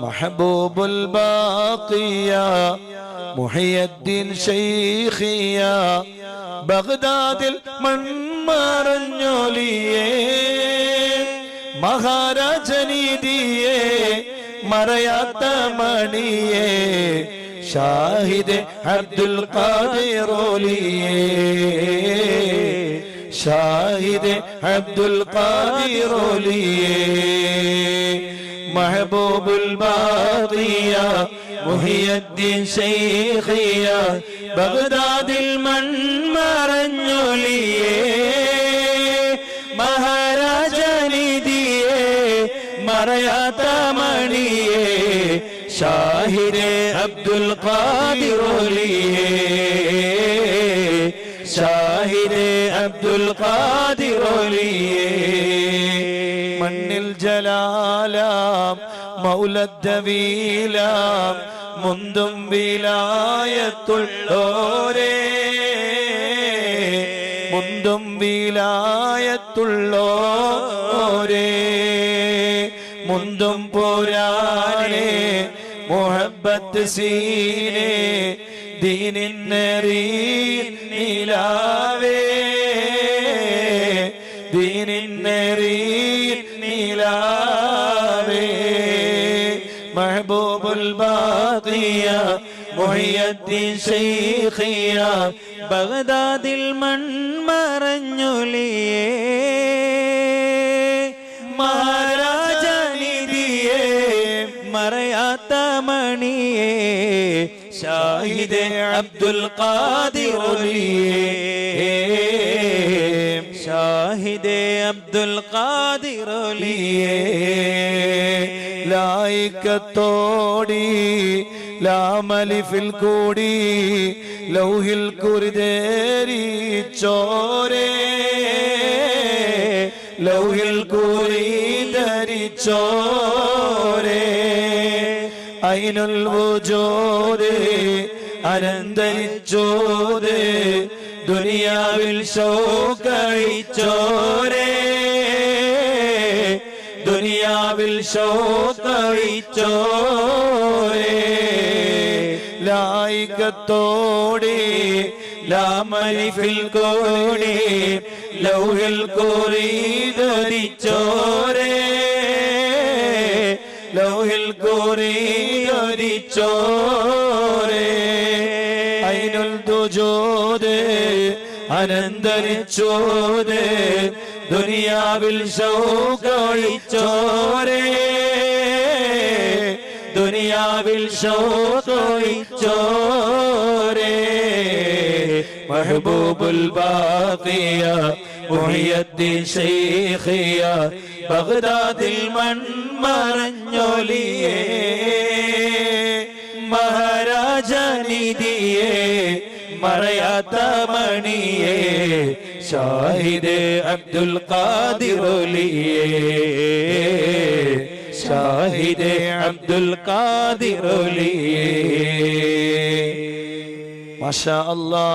محبوب الباقية محي الدين شيخية بغداد മൺമറഞ്ഞൊലിയേ മഹാരാജനീതിയേ മറയാത്ത മണിയേ ഷാഹിദ് അബ്ദുൽ ഖാദിറോലിയേ ഷാഹിദ് അബ്ദുൽ ഖാദിറോലിയേ محبوب الباقية وهي الدين شيخية بغداد المنمر النولية مهرج نيدية مريا تمنية شاهد عبد القادر لي شاهد عبد القادر لي മണ്ണിൽ ജലാലാം മൗലദ്ദവീലാം മുന്തും വിലായത്തുള്ളോരേ മുന്തും വിലായത്തുള്ളോരേ മുന്തും പോരാനേ മുഹബത്ത് സീനേ ദീനിന്നറി മുഹിയദ്ദീൻ ശൈഖിയ ബഗ്ദാദിൽ മൺമറഞ്ഞൊലിയേ. മഹാരാജനിധിയേ മറയാത്ത മണിയേ ഷാഹിദ് അബ്ദുൽ ഖാദിറൊലിയേ ഷാഹിദ് അബ്ദുൽ ഖാദിറൊലിയേ ലായിക്കത്തോടി ലാമലിഫിൽ കൂടി ലൗഹിൽ കുരുതേരി ചോരേ. ലൗഹിൽ കുറി ധരിച്ചോരേ അയിനുൽ ജോരേ അനന്തരിച്ചോത് ദുനിയാവിൽ ശോകഴിച്ചോരേ ദുനിയാവിൽ ശോകഴിച്ചോരേ ലായികത്തോടെ ലാമരിഫിൽ കോടി ലൗഹിൽ കോറി ധരിച്ചോരേ ലൗഹിൽ കോറി ധരിച്ചോരേ അയിനുൽ ദുജോദ് അനന്തരിച്ചോത് ദുനിയാവിൽ ശോകഴിച്ചോരേ ദുനിയാവിൽ ശോകഴിച്ചോരേ മഹബൂബുൽ ബാഖിയ മുഹിയദ്ദീൻ ശൈഖിയ ബഗ്ദാദിൽ മൺമറഞ്ഞൊലിയേ. മഹാരാജനിധിയേ മറയാത്ത മണിയേ ഷാഹിദ് അബ്ദുൽ ഖാദിറൊലിയേ ഷാഹിദ് അബ്ദുൽ ഖാദിറൊലിയേ മാഷാ അല്ലാ.